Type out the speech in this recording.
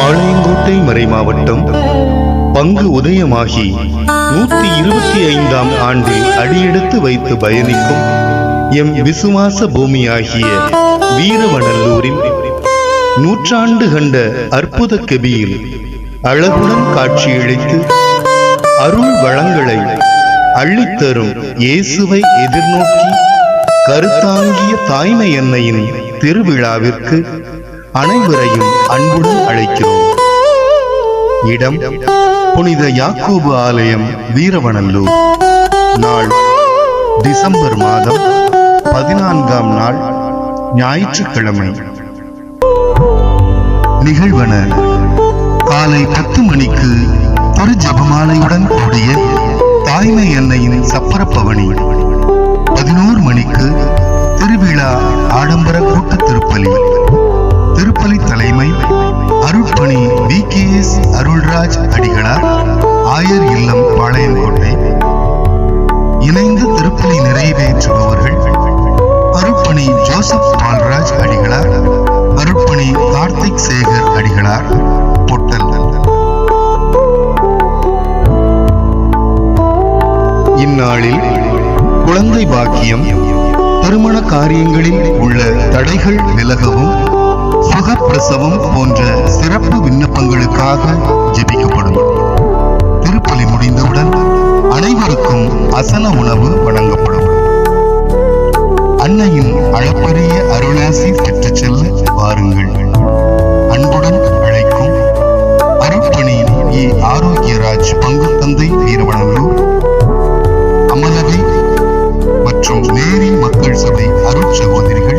பாளையங்கோட்டை மறை மாவட்டம் பங்கு உதயமாகி நூத்தி இருபத்தி ஐந்தாம் ஆண்டில் அடியெடுத்து வைத்து பயணிக்கும் எம். விசுவாச பூமியாகிய வீரவனல்லூரில் நூற்றாண்டு கண்ட அற்புத கெபியில் அழகுடன் காட்சியளித்து அருள் வளங்களை அள்ளித்தரும் இயேசுவை எதிர்நோக்கி கருத்தாங்கிய தாய்மை எண்ணெயின் திருவிழாவிற்கு அனைவரையும் அன்புடன் அழைக்கிறோம். இடம் புனித யாக்கோபு ஆலயம் வீரவனல்லூர். நாள் டிசம்பர் மாதம் பதினான்காம் நாள் ஞாயிற்றுக்கிழமை. நிகழ்வன காலை பத்து மணிக்கு ஒரு ஜபமாலையுடன் கூடிய தாய்மை எண்ணெயின் சப்பரப்பவனி. பதினோரு மணிக்கு திருவிழா ஆடம்பர கூட்ட திருப்பலி. திருப்பலி தலைமை அருட்பணி வி. கே. எஸ். அருள்ராஜ் அடிகளார் ஆயர் இல்லம் பாளையங்கோட்டை இணைந்து திருப்பலி நிறைவேற்றுபவர்கள் அருட்பணி ஜோசப் பால்ராஜ் அடிகளார் அருட்பணி கார்த்திக் சேகர் அடிகளார் பொட்டல். இந்நாளில் குழந்தை பாக்கியம் திருமண காரியங்களில் உள்ள தடைகள் விலகவும் மகப்பிரசவம் போன்ற சிறப்பு விண்ணப்பங்களுக்காக ஜெபிக்கப்படும். திருப்பலி முடிந்தவுடன் அனைவருக்கும் அசல உணவு வழங்கப்படும். அன்னையின் அளப்பரிய அருளாசி பெற்று செல்ல வாருங்கள். அன்புடன் அழைக்கும் அருட்பணி ஏ. ஆரோக்கியராஜ் பங்கு தந்தை வீரவனல்லூர் அமலவை மற்றும் நேரி மக்கள் சபை அருட் சகோதரிகள்